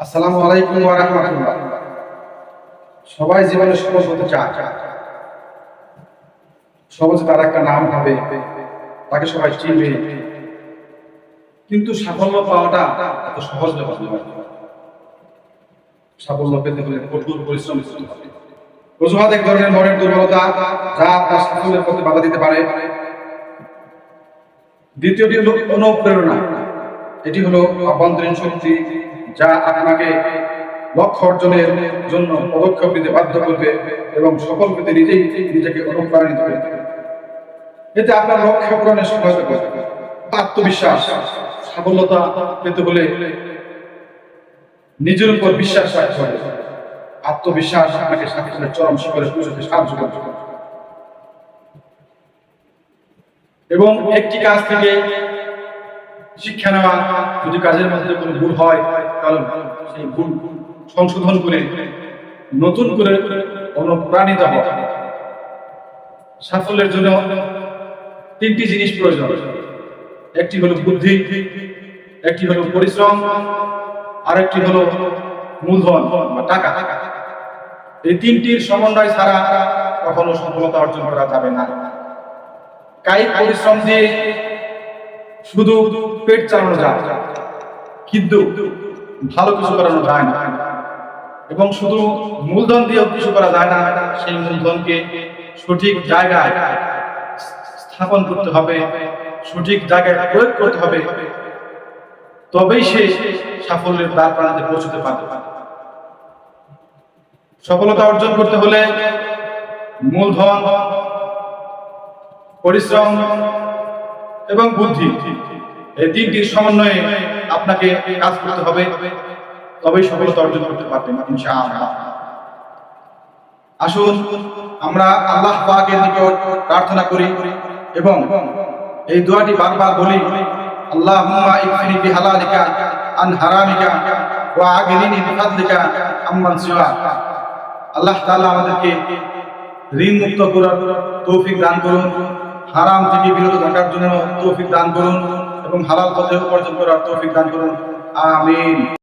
আসসালামু আলাইকুম ওয়া রাহমাতুল্লাহ। সবাই জীবনে সফল হতে চায়। সমাজে তার একটা নাম হবে, তাকে সবাই চিনবে। কিন্তু সাফল্য পাওয়াটা এত সহজ ব্যাপার সাফল্য পেতে হলে কঠোর পরিশ্রম অজুহাত এক ধরনের মনের দুর্বলতা যা তার সাফল্যের পথে বাধা দিতে পারে। দ্বিতীয়টি হলো অনুপ্রেরণা। এটি হলো অভ্যন্তরীণ শক্তি। যা আপনাকে লক্ষ্য অর্জনের জন্য পদক্ষেপ নিতে বাধ্য করবে এবং সফল পেতে নিজেই নিজেকে অনুপ্রাণিত করবে এতে আপনার লক্ষ্য পূরণে সহায়তা করবে। আত্মবিশ্বাস, সাফল্যতা পেতে হলে নিজের উপর বিশ্বাস রাখতে হবে। আত্মবিশ্বাস আপনাকে সাথে সাথে চরম শিখরে পৌঁছতে সাহায্য করবে। এবং একটি কাজ থেকে শিক্ষা নেওয়া যদি কাজের মধ্যে কোনো ভুল হয়, তাহলে সেই ভুল সংশোধন করে নতুন করে অনুপ্রাণিত হওয়া। সাফল্যের জন্য তিনটি জিনিস প্রয়োজন। একটি হলো বুদ্ধি, একটি হলো পরিশ্রম আর একটি হলো মূলধন বা টাকা। এই তিনটির সমন্বয় ছাড়া কখনো সফলতা অর্জন করা যাবে না। কায়িক পরিশ্রম দিয়ে শুধু পেট চালানো যায়, কিন্তু ভালো কিছু করানো যায় না। এবং শুধু মূলধন দিয়েও কিছু করা যায় না, সেই মূলধনকে সঠিক জায়গায় স্থাপন করতে হবে, সঠিক জায়গায় প্রয়োগ করতে হবে, তবেই সে সাফল্যের দ্বার প্রান্তে পৌঁছতে পারবে। সফলতা অর্জন করতে হলে মূলধন, পরিশ্রম এবং বুদ্ধি। এই তিনটির সমন্বয়ে আপনাকে কাজ করতে হবে। তবেই সফলতা অর্জন করতে পারবেন আসুন, আমরা আল্লাহ পাকের নিকট প্রার্থনা করি এবং এই দোয়াটি বারবার বলি, আল্লাহুম্মা ইকফিনি বিহালালিকা আন হারামিকা ওয়া আগনিনি বিফাদলিকা আম্মান সিওয়া আল্লাহ তাআলা আমাদেরকে ঋণ মুক্ত করার তৌফিক দান করুন। হারাম থেকে বিরত থাকার জন্য তৌফিক দান করুন এবং হালাল পথে উপার্জন করার তৌফিক দান করুন। আমিন।